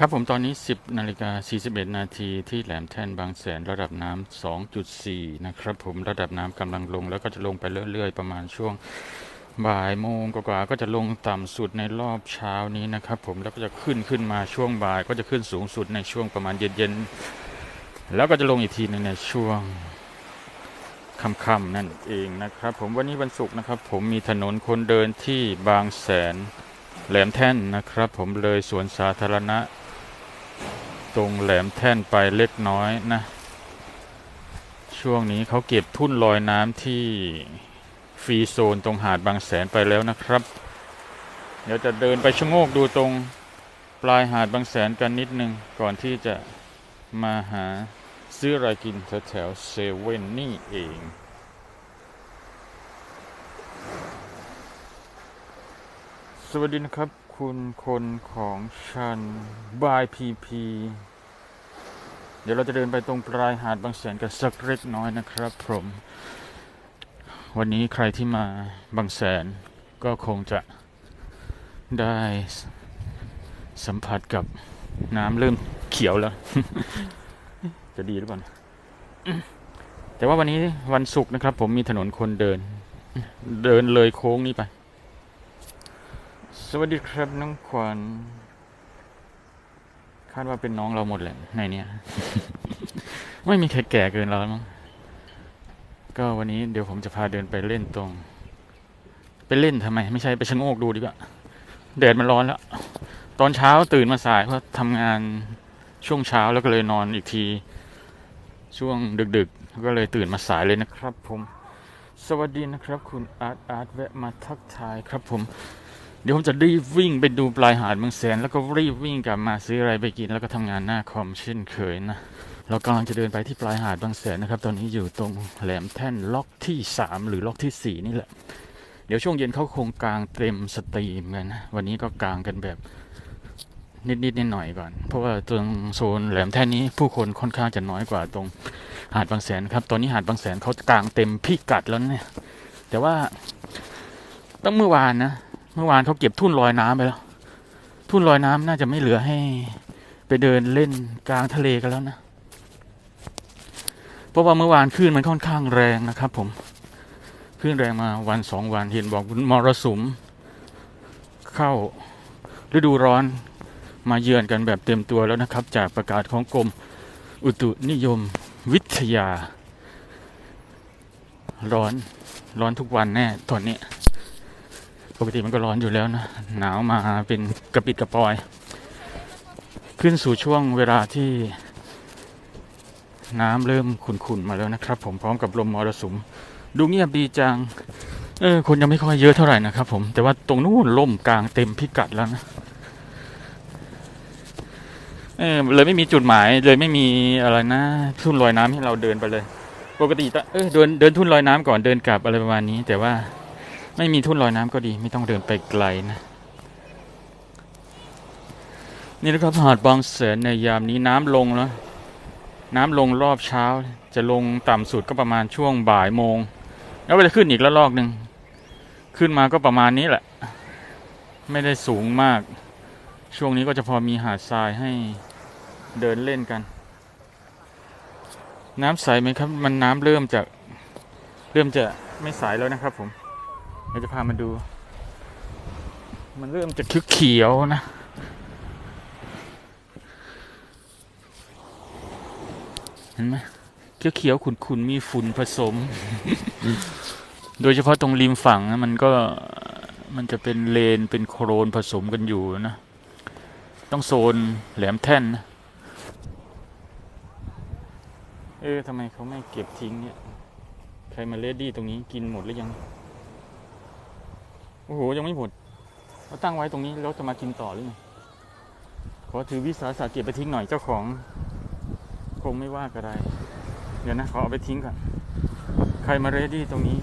ครับผมตอนนี้ 10นาฬิกา41 นาทีที่แหลมแท่นบางแสนระดับน้ำ 2.4 นะครับผมระดับน้ำกำลังลงแล้วก็จะลงไปเรื่อยๆ ประมาณช่วงบ่ายโมงกว่าก็จะลงต่ำสุดในรอบเช้านี้นะครับผมแล้วก็จะขึ้นขึ้นมาช่วงบ่ายก็จะขึ้นสูงสุดในช่วงประมาณเย็นๆ แล้วก็จะลงอีกทีหนึงในช่วงค่ำๆนั่นเองนะครับ ผมวันนี้วันศุกร์นะครับ ผมมีถนนคนเดินที่บางแสนแหลมแท่นนะครับ ผมเลยสวนสาธารณะ ตรงแหลมแท่นไปเล็กน้อยนะ ช่วงนี้เขาเก็บทุ่นลอยน้ำที่ฟรีโซนตรงหาดบางแสนไปแล้วนะครับ เดี๋ยวจะเดินไปชะโงกดูตรงปลายหาดบางแสนกันนิดนึง ก่อนที่จะมาหาซื้ออะไรกินแถวๆเซเว่นนี่เอง วัสดีนะครับ คุณคนของชันบายพีพีเดี๋ยวเราจะเดินไปตรงปลายหาดบางแสนกันสักเล็กน้อยนะครับผมวันนี้ใครที่มาบางแสนก็คงจะได้สัมผัสกับน้ำเริ่มเขียวแล้ว จะดีหรือเปล่าแต่ว่าวันนี้วันศุกร์นะครับ ผมมีถนนคนเดิน เดินเลยโค้งนี้ไป สวัสดีครับน้องขวัญคาดว่าเป็นน้องเราหมดแหละในเนี้ยไม่มีใครแก่เกินเราแล้วมั้งก็วันนี้เดี๋ยวผมจะพาเดินไปเล่นตรง ไปเล่นทำไม ไม่ใช่ไปชะโงกดูดีกว่าแดดมันร้อนแล้ว ตอนเช้าตื่นมาสายเพราะทำงานช่วงเช้าแล้วก็เลยนอนอีกที ช่วงดึกๆ ก็เลยตื่นมาสายเลยนะครับผม สวัสดีนะครับ คุณอาร์ตอาร์ตแวะมาทักทายครับผม เดี๋ยวผมจะรีบวิ่งไปดูปลายหาดบางแสน แล้วก็รีบวิ่งกลับมาซื้ออะไรไปกิน แล้วก็ทำงานหน้าคอมเช่นเคยนะเรากำลังจะเดินไปที่ปลายหาดบางแสนนะครับ ตอนนี้อยู่ตรงแหลมแท่นล็อกที่ 3 หรือล็อกทีสี่4 นี่แหละ เดี๋ยวช่วงเย็นเขาคงกลางเต็มสตรีมกันนะวันนี้ก็กางกันแบบนิดๆนิดหน่อยๆก่อน เพราะว่าตรงโซนแหลมแท่นนี้ผู้คนค่อนข้างจะน้อยกว่าตรงหาดบางแสนครับ ตอนนี้หาดบางแสนเขากางเต็มพิกัดแล้วเนี่ย แต่ว่าตั้งเมื่อวานนะ เมื่อวานเขาเก็บทุ่นลอยน้ำไปแล้ว ทุ่นลอยน้ำน่าจะไม่เหลือให้ไปเดินเล่นกลางทะเลกันแล้วนะ เพราะว่าเมื่อวานคลื่นมันค่อนข้างแรงนะครับ ผมคลื่นแรงมาวันสองวันเห็นบอกมรสุม เข้าฤดูร้อนมาเยือนกันแบบเต็มตัวแล้วนะครับ จากประกาศของกรมอุตุนิยมวิทยา ร้อนร้อนทุกวันแน่ตอนนี้ ปกติมันก็ร้อนอยู่แล้วนะ หนาวมาเป็นกระปิดกระปอย ขึ้นสู่ช่วงเวลาที่น้ำเริ่มขุ่นๆมาแล้วนะครับ ผมพร้อมกับลมมรสุม ดูเงียบดีจัง เออคนยังไม่ค่อยเยอะเท่าไหร่นะครับผมแต่ว่าตรงนู้นล่มกลางเต็มพิกัดแล้วนะเออเลยไม่มีจุดหมายเลยไม่มีอะไรนะทุ่นลอยน้ำให้เราเดินไปเลย ปกติตะเออเดินเดินทุ่นลอยน้ำก่อนเดินกลับอะไรประมาณนี้ แต่ว่า ไม่มีทุ่นลอยน้ำก็ดี ไม่ต้องเดินไปไกลนะนี่นะครับหาดบางแสนในยามนี้น้ำลงแล้ว น้ำลงรอบเช้า จะลงต่ำสุดก็ประมาณช่วงบ่ายโมง แล้วก็จะขึ้นอีกระลอกหนึ่งขึ้นมาก็ประมาณนี้แหละ ไม่ได้สูงมาก ช่วงนี้ก็จะพอมีหาดทรายให้เดินเล่นกัน น้ำใสไหมครับ มันน้ำเริ่มจะเริ่มจะไม่ใสแล้วนะครับผม เดี๋ยวจะพามาดู มันเริ่มจะเขียวนะ เห็นไหมเขียวๆขุ่นๆมีฝุ่นผสม โดยเฉพาะตรงริมฝั่งนะมันก็มันจะเป็นเลนเป็นโครนผสมกันอยู่นะ ต้องโซนแหลมแท่นนะเออทำไมเขาไม่เก็บทิ้งเนี่ย ใครมาเลดี้ตรงนี้กินหมดหรือยัง โอ้โห ยังไม่หมดเขาตั้งไว้ตรงนี้แล้วจะมากินต่อหรือไงขอถือวิสาสะเก็บไปทิ้งหน่อยเจ้าของ คงไม่ว่ากระไรเดี๋ยวนะขอเอาไปทิ้งก่อนใครมาเรดี้ตรงนี้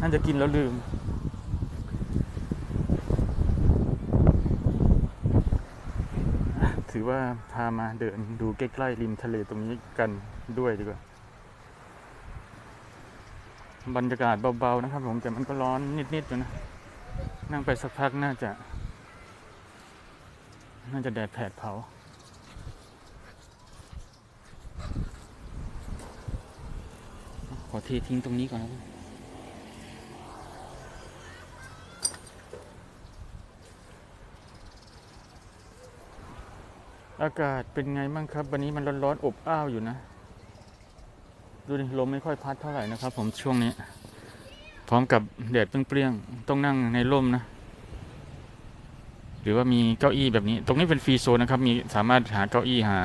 น่าจะกินแล้วลืม ถือว่าพามาเดินดูใกล้ๆริมทะเลตรงนี้กันด้วยดีกว่า บรรยากาศเบาๆนะครับ ผมแต่มันก็ร้อนนิดๆอยู่นะนั่งไปสักพักน่าจะ น่าจะแดดแผดเผาขอเททิ้งตรงนี้ก่อนนะอากาศเป็นไงบ้างครับ วันนี้มันร้อนๆอบอ้าวอยู่นะ ดูดิลมไม่ค่อยพัดเท่าไหร่นะครับ ผมช่วงนี้ พร้อมกับแดดเปรี้ยงๆต้องนั่งในร่มนะ หรือว่ามีเก้าอี้แบบนี้ ตรงนี้เป็นฟรีโซนนะครับ มีสามารถหาเก้าอี้หา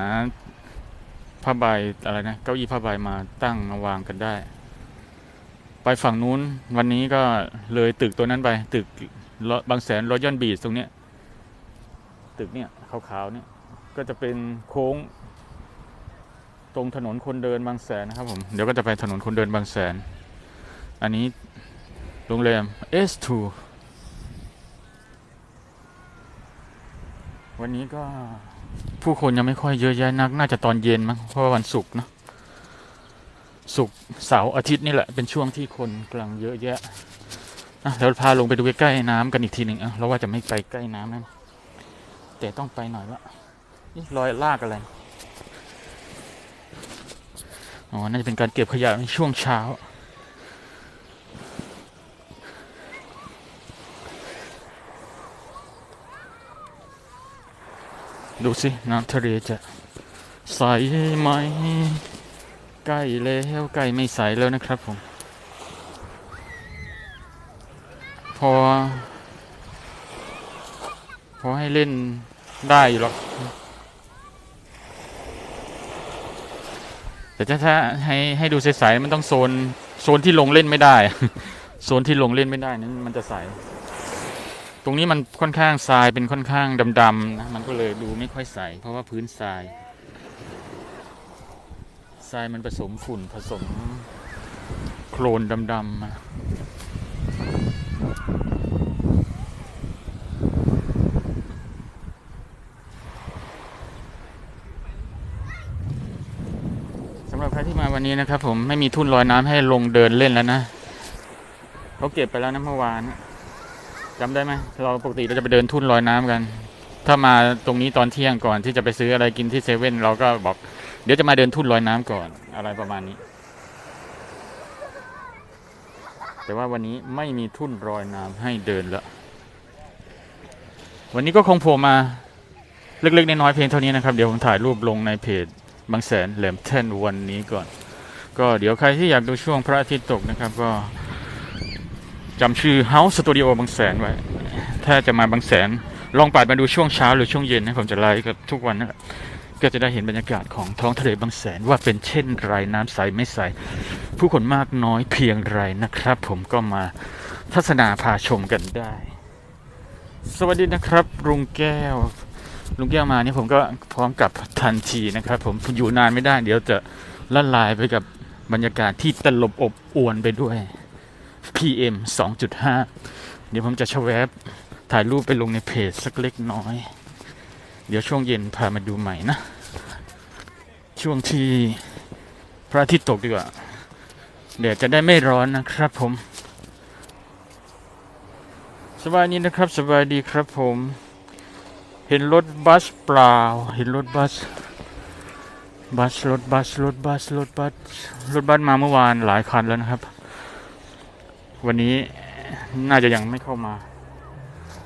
ผ้าใบอะไรนะเก้าอี้ผ้าใบมาตั้งมาวางกันได้ ไปฝั่งนู้นวันนี้ก็เลยตึกตัวนั้นไป ตึกบางแสนรอยัลบีชตรงเนี้ยตึกเนี่ยขาวๆเนี่ยก็จะเป็นโค้ง ตรงถนนคนเดินบางแสนนะครับผม เดี๋ยวก็จะไปถนนคนเดินบางแสน อันนี้โรงแรม S2 วันนี้ก็ผู้คนยังไม่ค่อยเยอะแยะนัก น่าจะตอนเย็นมั้ง เพราะว่าวันศุกร์เนอะศุกร์เสาร์อาทิตย์นี่แหละ เป็นช่วงที่คนกำลังเยอะแยะอะเดี๋ยวพาลงไปดูใกล้ๆน้ำกันอีกทีหนึ่งอะเราว่าจะไม่ไปใกล้น้ำนะแต่ต้องไปหน่อยละนี่รอยลากอะไร อ๋อ น่าจะเป็นการเก็บขยะในช่วงเช้า ดูสิ น้ำทะเลจะใสไหม ใกล้แล้วใกล้ไม่ใสแล้วนะครับผม พอ พอให้เล่นได้อยู่หรอก แต่ถ้าถ้าให้ให้ดูใสๆมันต้องโซนโซนที่ลงเล่นไม่ได้ โซนที่ลงเล่นไม่ได้นั้นมันจะใส ตรงนี้มันค่อนข้างทรายเป็นค่อนข้างดำๆนะมันก็เลยดูไม่ค่อยใส เพราะว่าพื้นทรายทรายมันผสมฝุ่นผสมโคลนดำๆมาสำหรับใครที่มาวันนี้นะครับ ผมไม่มีทุ่นลอยน้ำให้ลงเดินเล่นแล้วนะเขาเก็บไปแล้วนะเมื่อวานจำได้ไหมเราปกติเราจะไปเดินทุ่นลอยน้ำกัน ถ้ามาตรงนี้ตอนเที่ยงก่อนที่จะไปซื้ออะไรกินที่เซเว่นเราก็บอก เดี๋ยวจะมาเดินทุ่นลอยน้ำก่อนอะไรประมาณนี้ แต่ว่าวันนี้ไม่มีทุ่นลอยน้ำให้เดินแล้ววันนี้ก็คงโผล่มาเล็กๆน้อยๆเพียงเท่านี้นะครับ เดี๋ยวผมถ่ายรูปลงในเพจ บางแสนแหลมเท่นวันนี้ก่อน ก็เดี๋ยวใครที่อยากดูช่วงพระอาทิตย์ตกนะครับก็จำชื่อ House Studio บางแสนไว้ ถ้าจะมาบางแสน ลองปัดมาดูช่วงเช้าหรือช่วงเย็นนะผมจะไลฟ์กับทุกวันนะก็จะได้เห็นบรรยากาศของท้องทะเลบางแสนว่าเป็นเช่นไรน้ำใสไม่ใส ผู้คนมากน้อยเพียงไรนะครับ ผมก็มาทัศนาพาชมกันได้ สวัสดีนะครับลุงแก้ว ลุงแก้วมานี่ผมก็พร้อมกับทันทีนะครับ ผมอยู่นานไม่ได้ เดี๋ยวจะละลายไปกับบรรยากาศที่ตลบอบอวนไปด้วย PM 2.5 เดี๋ยวผมจะชวบถ่ายรูปไปลงในเพจสักเล็กน้อย เดี๋ยวช่วงเย็นพามาดูใหม่นะ ช่วงที่พระอาทิตย์ตกดีกว่าเดี๋ยวจะได้ไม่ร้อนนะครับผม สบายดีนะครับ สบายดีครับผม เห็นรถบัสเปล่า เห็นรถบัส บัสรถบัสรถบัสรถบัสรถบัสมาเมื่อวานหลายคันแล้วนะครับ วันนี้น่าจะยังไม่เข้ามา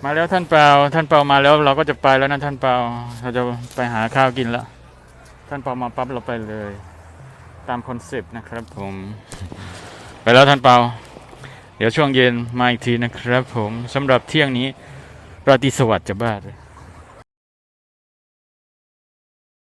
มาแล้วท่านเปาท่านเปามาแล้วเราก็จะไปแล้วนะท่านเปาเราจะไปหาข้าวกินแล้วท่านเปามาปั๊บเราไปเลย ตามคอนเซปต์นะครับผม ไปแล้วท่านเปาเดี๋ยวช่วงเย็นมาอีกทีนะครับผมสำหรับเที่ยงนี้ราตรีสวัสดิ์จะบ้าเลย